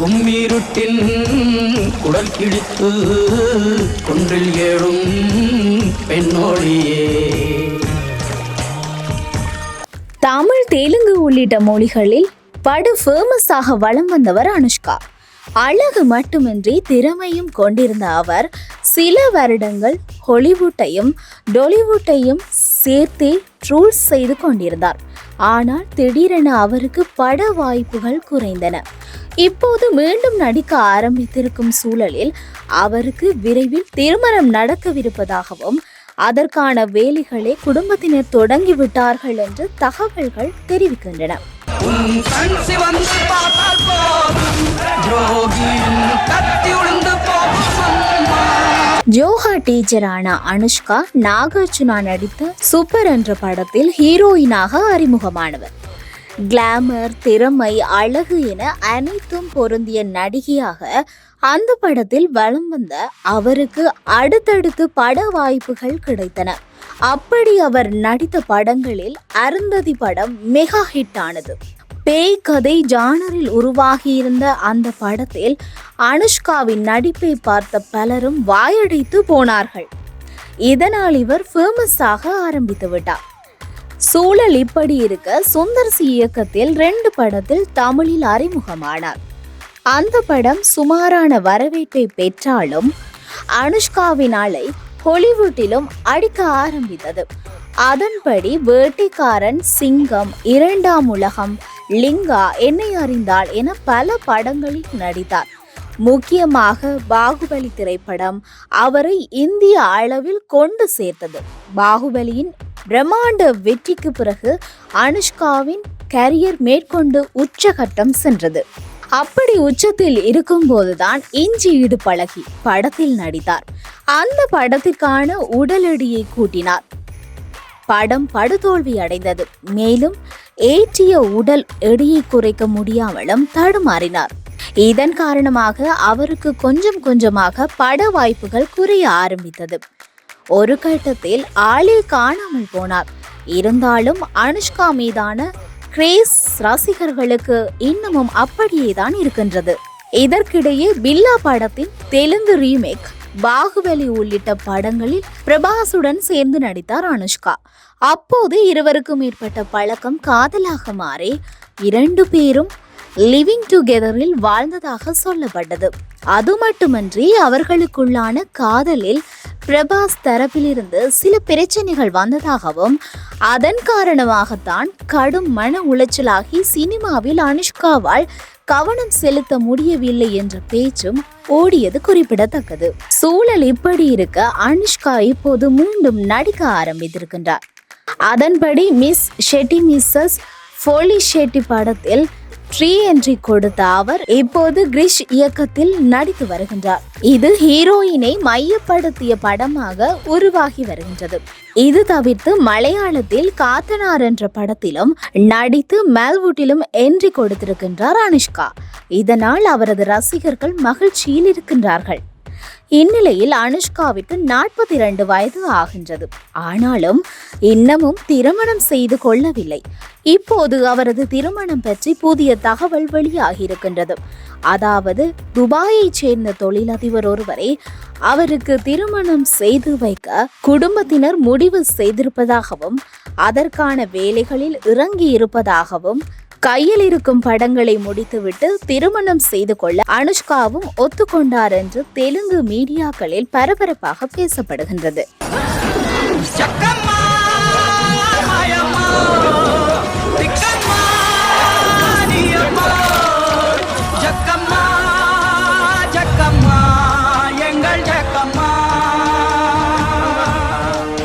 கும்மீருட்டின் குடல் கிழித்து குன்றில் ஏழும் பெண்ணோழியே தமிழ் தெலுங்கு உள்ளிட்ட மொழிகளில் படு ஃபேமஸாக வலம் வந்தவர் அனுஷ்கா. அழகு மட்டுமின்றி திறமையும் கொண்டிருந்த அவர் சில வருடங்கள் ஹாலிவுட்டையும் டொலிவுட்டையும் சேர்த்தே ட்ரூல்ஸ் செய்து கொண்டிருந்தார். ஆனால் திடீரென அவருக்கு பட வாய்ப்புகள் குறைந்தன. இப்போது மீண்டும் நடிக்க ஆரம்பித்திருக்கும் சூழலில் அவருக்கு விரைவில் திருமணம் நடக்கவிருப்பதாகவும் அதற்கான வேலைகளை குடும்பத்தினர் தொடங்கிவிட்டார்கள் என்று தகவல்கள் தெரிவிக்கின்றன. ஜோஹா டீச்சரான அனுஷ்கா நாகார்ஜுனா நடித்த சூப்பர் என்ற படத்தில் ஹீரோயினாக அறிமுகமானவர். கிளாமர் திறமை அழகு என அனைத்தும் பொருந்திய நடிகையாக அந்த படத்தில் வலம் வந்த அவருக்கு அடுத்தடுத்து பட வாய்ப்புகள் கிடைத்தன. அப்படி அவர் நடித்த படங்களில் அருந்ததி படம் மெகா ஹிட் ஆனது. பேய் கதை ஜானரில் உருவாகியிருந்த அந்த படத்தில் அனுஷ்காவின் நடிப்பை பார்த்த பலரும் வாயடைத்து போனார்கள். இதனால் இவர் ஃபேமஸாக ஆரம்பித்து விட்டார். சூழல் இப்படி இருக்க சுந்தர் சி இயக்கத்தில் ரெண்டு படத்தில் தமிழில் அறிமுகமானார். அந்த படம் சுமாரான வரவேற்பை பெற்றாலும் அனுஷ்காவின் அலை ஹாலிவுட்டிலும் அடிக்க ஆரம்பித்தது. அதன்படி வேட்டைக்காரன் சிங்கம் இரண்டாம் உலகம் லிங்கா என்னை அறிந்தால் என பல படங்களில் நடித்தார். முக்கியமாக பாகுபலி திரைப்படம் அவரை இந்திய அளவில் கொண்டு சேர்த்தது. பாகுபலியின் பிரம்மாண்ட வெற்றிக்கு பிறகு அனுஷ்காவின் கரியர் மேற்கொண்டு உச்சகட்டம் சென்றது. அப்படி உச்சத்தில் இருக்கும்போதுதான் இஞ்சி இடு பழகி படத்தில் நடித்தார். அந்த படத்திற்கான உடல் எடையை கூட்டினார். படம் படுதோல்வி அடைந்தது. மேலும் ஏற்றிய உடல் எடையை குறைக்க முடியாமலும் தடுமாறினார். இதன் காரணமாக அவருக்கு கொஞ்சம் கொஞ்சமாக பட வாய்ப்புகள் குறைய ஆரம்பித்தது. ஒரு கட்டத்தில் ஆளே காணாமல் போனார். இருந்தாலும் அனுஷ்கா மீதான கிரேஸ் ரசிகர்களுக்கு இன்னமும் அப்படியே தான் இருக்கின்றது. இதற்கிடையே பில்லா படத்தின் தெலுங்கு ரீமேக் பாகுபலி உள்ளிட்ட படங்களில் பிரபாசுடன் சேர்ந்து நடித்தார் அனுஷ்கா. அப்போது இருவருக்கும் மேற்பட்ட பழக்கம் காதலாக மாறி இரண்டு பேரும் லிவிங் டுகெதரில் வாழ்ந்ததாக சொல்லப்பட்டது. அது மட்டுமன்றி அவர்களுக்குள்ளான காதலில் பிரபாஸ் தரப்பிலிருந்து சில பிரச்சனைகள் வந்ததாகவும் அதன் காரணமாகத்தான் கடும் மன உளைச்சலாகி சினிமாவில் அனுஷ்காவால் கவனம் செலுத்த முடியவில்லை என்ற பேச்சும் ஓடியது குறிப்பிடத்தக்கது. சூழல் இப்படி இருக்க அனுஷ்கா இப்போது மீண்டும் நடிக்க ஆரம்பித்திருக்கின்றார். அதன்படி miss Shetty Mrs Foley Shetty படத்தில் ட்ரீ என்ட்ரி கொடுத்த அவர் இப்போது கிரிஷ் இயக்கத்தில் நடித்து வருகின்றார். இது ஹீரோயினை மையப்படுத்திய படமாக உருவாகி வருகின்றது. இது தவிர்த்து மலையாளத்தில் காத்தனார் என்ற படத்திலும் நடித்து மேல்வூட்டிலும் என்ட்ரி கொடுத்திருக்கின்றார் அனுஷ்கா. இதனால் அவரது ரசிகர்கள் மகிழ்ச்சியில் இருக்கின்றார்கள். இந்நிலையில் அனுஷ்காவிற்கு நாற்பத்தி இரண்டு வயது ஆகின்றது. ஆனாலும் இன்னமும் திருமணம் செய்து கொள்ளவில்லை. இப்போது அவரது திருமணம் பற்றி புதிய தகவல் வெளியாகியிருக்கின்றது. அதாவது துபாயைச் சேர்ந்த தொழிலதிபர் ஒருவரை அவருக்கு திருமணம் செய்து வைக்க குடும்பத்தினர் முடிவு செய்திருப்பதாகவும் அதற்கான வேலைகளில் இறங்கி இருப்பதாகவும் கையில் இருக்கும் படங்களை முடித்துவிட்டு திருமணம் செய்து கொள்ள அனுஷ்காவும் ஒத்துக்கொண்டார் என்று தெலுங்கு மீடியாக்களில் பரபரப்பாக பேசப்படுகின்றது.